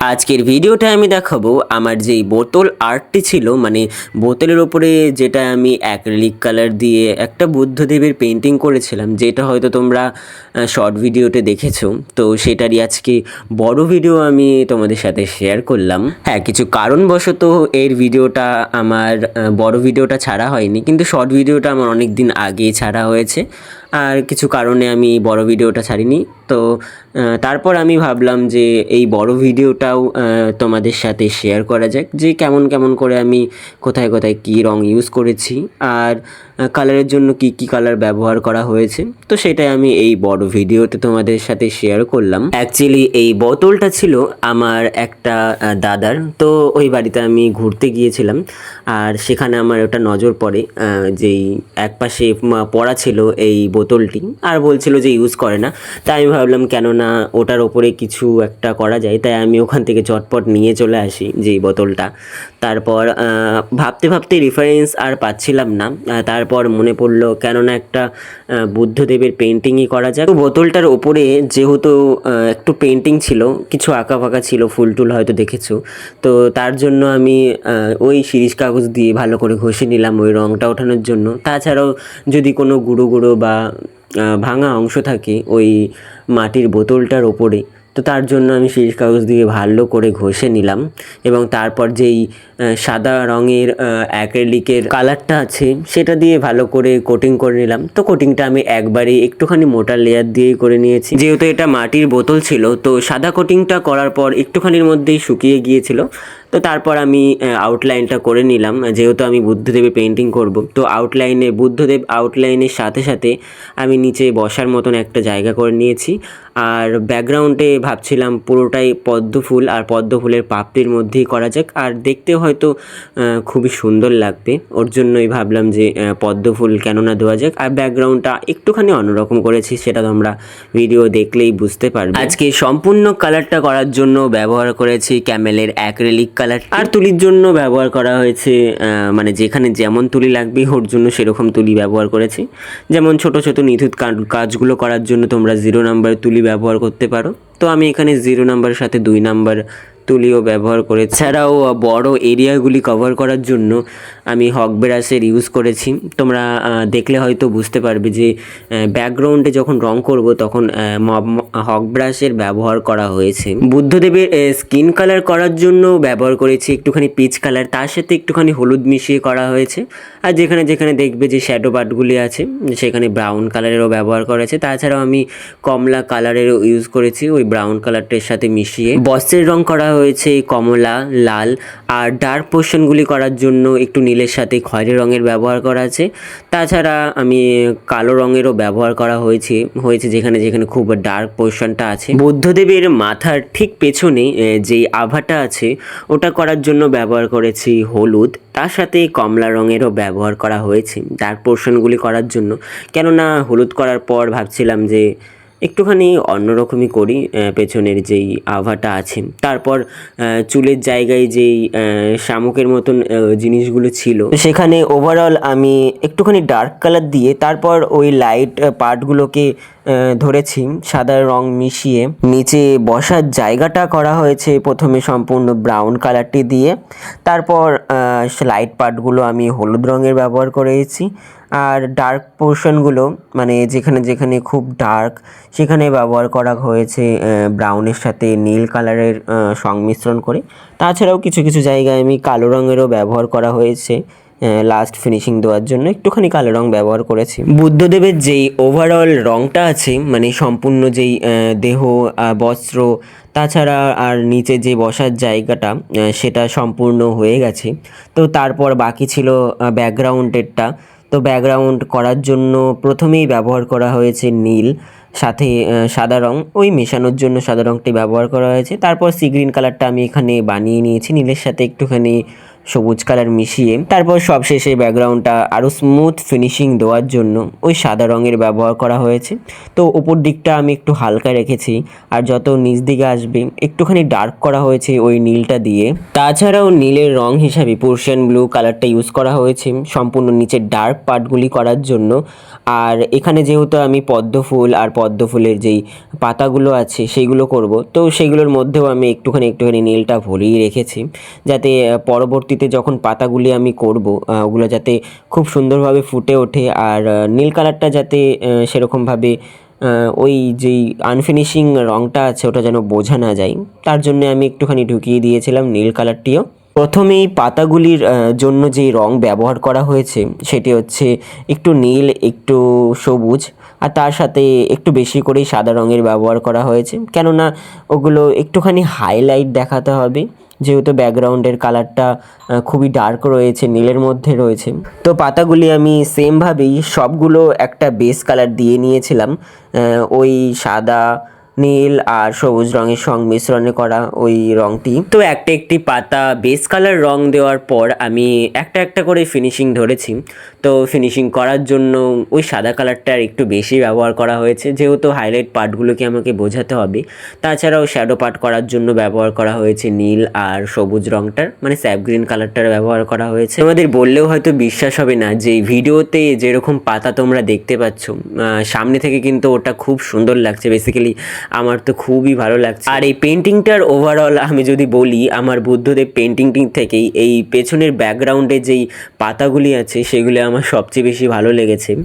আজকের ভিডিওটা আমি দেখাবো আমার যেই বোতল আর্টটি ছিল মানে বোতলের ওপরে যেটা আমি অ্যাক্রিলিক কালার দিয়ে একটা বুদ্ধদেবের পেন্টিং করেছিলাম, যেটা হয়তো তোমরা শর্ট ভিডিওতে দেখেছ। তো সেটারই আজকে বড় ভিডিও আমি তোমাদের সাথে শেয়ার করলাম। হ্যাঁ কিছু কারণবশত এর ভিডিওটা আমার বড় ভিডিওটা ছাড়া হয়নি, কিন্তু শর্ট ভিডিওটা আমার অনেক দিন আগেই ছাড়া হয়েছে। আর কিছু কারণে আমি বড় ভিডিওটা ছাড়িনি। তো তারপর আমি ভাবলাম যে এই বড় ভিডিওটাও তোমাদের সাথে শেয়ার করা যাক যে কেমন কেমন করে আমি কোথায় কোথায় কী রং ইউজ করেছি আর কালারের জন্য কি কি কালার ব্যবহার করা হয়েছে। তো সেটাই আমি এই বড় ভিডিওতে তোমাদের সাথে শেয়ার করলাম। অ্যাকচুয়ালি এই বোতলটা ছিল আমার একটা দাদার। তো ওই বাড়িতে আমি ঘুরতে গিয়েছিলাম আর সেখানে আমার ওটা নজর পড়ে যেই একপাশে পড়া ছিল এই বোতলটি আর বলছিল যে ইউজ করে না। তাই আমি ভাবলাম, কেননা ওটার ওপরে কিছু একটা করা যায়, তাই আমি ওখান থেকে চটপট নিয়ে চলে আসি যেই বোতলটা। তারপর ভাবতে ভাবতে রেফারেন্স আর পাচ্ছিলাম না। তারপর মনে পড়ল, কেননা একটা বুদ্ধদেবের পেন্টিংই করা যায় তো বোতলটার ওপরে যেহেতু একটু পেন্টিং ছিল, কিছু আঁকা ফাঁকা ছিল, ফুল টুল হয়তো দেখেছ। তো তার জন্য আমি ওই শিরিষ কাগজ দিয়ে ভালো করে ঘষে নিলাম ওই রঙটা ওঠানোর জন্য। তাছাড়াও যদি কোনো গুঁড়ো গুঁড়ো বা ভাঙা অংশ থাকে ওই মাটির বোতলটার ওপরে তো তার জন্য আমি শিরিষ কাগজ দিয়ে ভালো করে ঘষে নিলাম এবং তারপর যেই সাদা রঙের অ্যাক্রেলিকের কালারটা আছে সেটা দিয়ে ভালো করে কোটিং করে নিলাম। তো কোটিংটা আমি একবারে একটুখানি মোটা লেয়ার দিয়ে করে নিয়েছি। যেহেতু এটা মাটির বোতল ছিল, তো সাদা কোটিংটা করার পর একটুখানির মধ্যেই শুকিয়ে গিয়েছিল। তো তারপর আমি আউটলাইনটা করে নিলাম। যেহেতু আমি বুদ্ধদেবের পেন্টিং করব, তো আউটলাইনে বুদ্ধদেব আউটলাইনের সাথে সাথে আমি নিচে বসার মতন একটা জায়গা করে নিয়েছি। আর ব্যাকগ্রাউন্ডে ভাবছিলাম পুরোটাই পদ্ম ফুল, আর পদ্ম ফুলের পাপড়ির মধ্যেই করা যাক। আর দেখতে হয়তো খুবই সুন্দর লাগবে। ওর জন্যই ভাবলাম যে পদ্ম ফুল কেন না দেওয়া যাক। আর ব্যাকগ্রাউন্ডটা একটুখানি অন্যরকম করেছি, সেটা তোমরা ভিডিও দেখলেই বুঝতে পারবে। আজকে সম্পূর্ণ কালারটা করার জন্য ব্যবহার করেছি ক্যামেলের অ্যাক্রেলিক কালার আর তুলির জন্য ব্যবহার করা হয়েছে মানে যেখানে যেমন তুলি লাগবে, ওর জন্য সেরকম তুলি ব্যবহার করেছি। যেমন ছোট ছোট নিথুত কাজগুলো করার জন্য তোমরা জিরো নাম্বার তুলি ব্যবহার করতে পারো। তো আমি এখানে জিরো নাম্বারের সাথে দুই নাম্বার তুলিও ব্যবহার করে ছাড়াও বড় এরিয়াগুলি কভার করার জন্য আমি হক ব্রাশের ইউজ করেছি। তোমরা দেখলে হয়তো বুঝতে পারবে যে ব্যাকগ্রাউন্ডে যখন রং করব তখন হক ব্রাশের ব্যবহার করা হয়েছে। বুদ্ধদেবের স্কিন কালার করার জন্য ব্যবহার করেছি, একটুখানি পিচ কালার তার সাথে একটুখানি হলুদ মিশিয়ে করা হয়েছে। আর যেখানে যেখানে দেখবে যে শ্যাডো পার্টগুলি আছে, সেখানে ব্রাউন কালারেরও ব্যবহার করা আছে তাছাড়াও আমি কমলা কালারেরও ইউজ করেছি, ওই ব্রাউন কালারটার সাথে মিশিয়ে। বস্ত্রের রং করা হয়েছে কমলা, লাল, আর ডার্ক পোর্শনগুলি করার জন্য একটু নীলের সাথে খয়েরি রঙের ব্যবহার করা আছে। তাছাড়া আমি কালো রঙেরও ব্যবহার করা হয়েছে হয়েছে যেখানে যেখানে খুব ডার্ক পোর্শনটা আছে। বুদ্ধদেবের মাথার ঠিক পেছনে যেই আভাটা আছে, ওটা করার জন্য ব্যবহার করেছি হলুদ। তার সাথে কমলা রঙেরও ব্যবহার করা হয়েছে ডার্ক পোর্শনগুলি করার জন্য। কেননা হলুদ করার পর ভাবছিলাম যে একটুখানি অন্যরকমই করি পেছনের যেই আভাটা আছে। তারপর চুলের জায়গায় যেই শামুকের মতন জিনিসগুলো ছিল। সেখানে ওভারঅল আমি একটুখানি ডার্ক কালার দিয়ে তারপর ওই লাইট পার্টগুলোকে ধরেছি, সাদা রং মিশিয়ে। নিচে বসার জায়গাটা করা হয়েছে, প্রথমে সম্পূর্ণ ব্রাউন কালারটি দিয়ে। তারপর লাইট পার্টগুলো আমি হলুদ রঙের ব্যবহার করেছি। আর ডার্ক পোর্শনগুলো মানে যেখানে যেখানে খুব ডার্ক সেখানে ব্যবহার করা হয়েছে ব্রাউনের সাথে নীল কালারের সংমিশ্রণ করে। তাছাড়াও কিছু কিছু জায়গায় আমি কালো রঙেরও ব্যবহার করা হয়েছে লাস্ট ফিনিশিং দেওয়ার জন্য। একটুখানি কালো রং ব্যবহার করেছি। বুদ্ধদেবের যেই ওভারঅল রংটা আছে মানে সম্পূর্ণ যেই দেহ বস্ত্র, তাছাড়া আর নিচে যে বসার জায়গাটা সেটা সম্পূর্ণ হয়ে গেছে। তো তারপর বাকি ছিল ব্যাকগ্রাউন্ডেরটা তো ব্যাকগ্রাউন্ড করার জন্য প্রথমেই ব্যবহার করা হয়েছে নীল, সাথে সাদা রং। ওই মেশানোর জন্য সাদা রংটি ব্যবহার করা হয়েছে। তারপর সি গ্রিন কালারটা আমি এখানে বানিয়ে নিয়েছি। নীলের সাথে একটুখানি সবুজ কালার মিশিয়ে তারপর সবশেষে ব্যাকগ্রাউন্ডটা আরও স্মুথ ফিনিশিং দেওয়ার জন্য ওই সাদা রঙের ব্যবহার করা হয়েছে। তো ওপর দিকটা আমি একটু হালকা রেখেছি আর যত নিচ দিকে আসবে একটুখানি ডার্ক করা হয়েছে ওই নীলটা দিয়ে। তাছাড়াও নীলের রং হিসাবে পোর্শিয়ান ব্লু কালারটা ইউজ করা হয়েছে সম্পূর্ণ নিচের ডার্ক পার্টগুলি করার জন্য। আর এখানে যেহেতু আমি পদ্ম ফুল আর পদ্ম ফুলের যেই পাতাগুলো আছে সেইগুলো করব তো সেগুলোর মধ্যেও আমি একটুখানি একটুখানি নীলটা ভরিয়ে রেখেছি। যাতে আহ, পরবর্তীতে যখন পাতাগুলি আমি করব ওগুলো যাতে খুব সুন্দরভাবে ফুটে ওঠে আর নীল কালারটা যাতে সেরকমভাবে ওই যেই আনফিনিশিং রঙটা আছে ওটা যেন বোঝা না যায়, তার জন্য আমি একটুখানি ঢুকিয়ে দিয়েছিলাম নীল কালারটিও। প্রথমেই পাতাগুলির জন্য যেই রং ব্যবহার করা হয়েছে সেটি হচ্ছে একটু নীল, একটু সবুজ আর তার সাথে একটু বেশি করেই সাদা রঙের ব্যবহার করা হয়েছে। কেননা ওগুলো একটুখানি হাইলাইট দেখাতে হবে। যেহেতু ব্যাকগ্রাউন্ডের কালারটা খুবই ডার্ক রয়েছে, নীলের মধ্যে রয়েছে। তো পাতাগুলি আমি সেমভাবেই সবগুলো একটা বেস কালার দিয়ে নিয়েছিলাম। ওই সাদা নীল আর সবুজ রঙের সংমিশ্রণে করা ওই রংটি। তো একটা একটি পাতা বেস কালার রং দেওয়ার পর আমি একটা একটা করে ফিনিশিং ধরেছি। তো ফিনিশিং করার জন্য ওই সাদা কালারটার একটু বেশি ব্যবহার করা হয়েছে। যেহেতু হাইলাইট পার্টগুলোকে আমাকে বোঝাতে হবে, তাছাড়াও শ্যাডো পার্ট করার জন্য ব্যবহার করা হয়েছে নীল আর সবুজ রংটার মানে স্যাপ গ্রিন কালারটার ব্যবহার করা হয়েছে। আমাদের বললেও হয়তো বিশ্বাস হবে না যে ভিডিওতে যেরকম পাতা তোমরা দেখতে পাচ্ছ সামনে থেকে কিন্তু ওটা খুব সুন্দর লাগছে। বেসিক্যালি আমার তো খুবই ভালো লাগছে। আর এই পেন্টিংটার ওভারঅল আমি যদি বলি, আমার বুদ্ধদেব পেন্টিংটি থেকেই এই পেছনের ব্যাকগ্রাউন্ডে যেই পাতাগুলি আছে, সেগুলি আমার সবচেয়ে বেশি ভালো লেগেছে।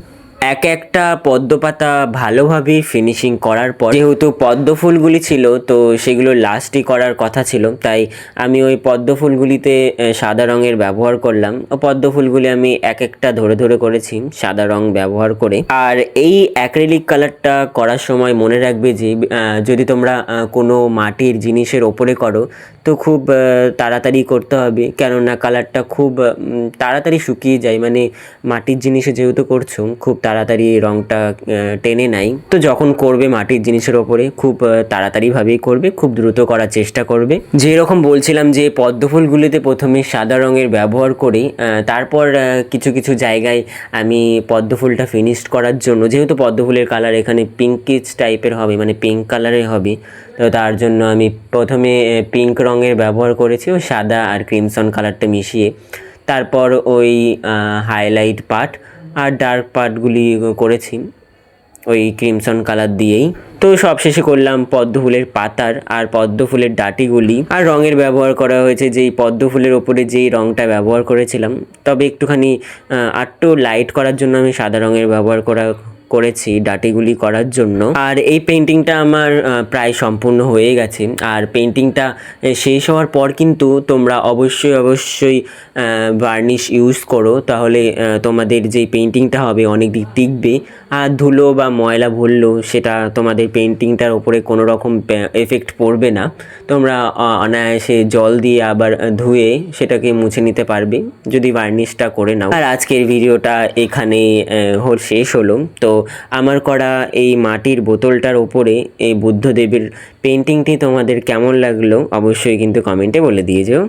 এক একটা পদ্ম পাতা ভালোভাবে ফিনিশিং করার পর, যেহেতু পদ্ম ফুলগুলি ছিল, তো সেগুলো লাস্টই করার কথা ছিল। তাই আমি ওই পদ্ম ফুলগুলিতে সাদা রঙের ব্যবহার করলাম। ও পদ্ম ফুলগুলি আমি এক একটা ধরে ধরে করেছি, সাদা রং ব্যবহার করে। আর এই অ্যাক্রেলিক কালারটা করার সময় মনে রাখবে যে যদি তোমরা কোনো মাটির জিনিসের ওপরে করো, তো খুব তাড়াতাড়ি করতে হবে। কেননা কালারটা খুব তাড়াতাড়ি শুকিয়ে যায়। মানে মাটির জিনিসে যেহেতু করছ, খুব তাড়াতাড়ি রংটা টেনে নাই তো যখন করবে মাটির জিনিসের ওপরে, খুব তাড়াতাড়িভাবেই করবে, খুব দ্রুত করার চেষ্টা করবে। যেরকম বলছিলাম যে পদ্ম ফুলগুলিতে প্রথমে সাদা রঙের ব্যবহার করে তারপর কিছু কিছু জায়গায় আমি পদ্ম ফুলটা ফিনিশড করার জন্য, যেহেতু পদ্ম ফুলের কালার এখানে পিঙ্কিচ টাইপের হবে মানে পিঙ্ক কালারের হবে, তো তার জন্য আমি প্রথমে পিঙ্ক রঙের ব্যবহার করেছি ও সাদা আর ক্রিমসন কালারটা মিশিয়ে। তারপর ওই হাইলাইট পার্ট আর ডার্ক পার্টগুলি করেছি, ওই ক্রিমসন কালার দিয়েই। তো সব শেষে করলাম পদ্ম ফুলের পাতার আর পদ্ম ফুলের ডাটিগুলি। আর রঙের ব্যবহার করা হয়েছে যেই পদ্ম ফুলের ওপরে যেই রঙটা ব্যবহার করেছিলাম, তবে একটুখানি আটটু লাইট করার জন্য আমি সাদা রঙের ব্যবহার করা করেছি ডাটিগুলি করার জন্য। আর এই পেন্টিংটা আমার প্রায় সম্পূর্ণ হয়ে গেছে। আর পেন্টিংটা শেষ হওয়ার পর কিন্তু তোমরা অবশ্যই অবশ্যই বার্নিশ ইউজ করো। তাহলে তোমাদের যে পেন্টিংটা হবে অনেক দিক টিকবে। আর ধুলো বা ময়লা ভরলেও সেটা তোমাদের পেন্টিংটার ওপরে কোনো রকম এফেক্ট পড়বে না। তোমরা অনায়াসে জল দিয়ে আবার ধুয়ে সেটাকে মুছে নিতে পারবে। যদি বার্নিশটা করে নাও। আর আজকের ভিডিওটা এখানে শেষ হলো। তো আমার করা এই মাটির বোতলটার ওপরে এই বুদ্ধদেবের পেন্টিংটি তোমাদের কেমন লাগল অবশ্যই কিন্তু কমেন্টে বলে দিয়ে যেও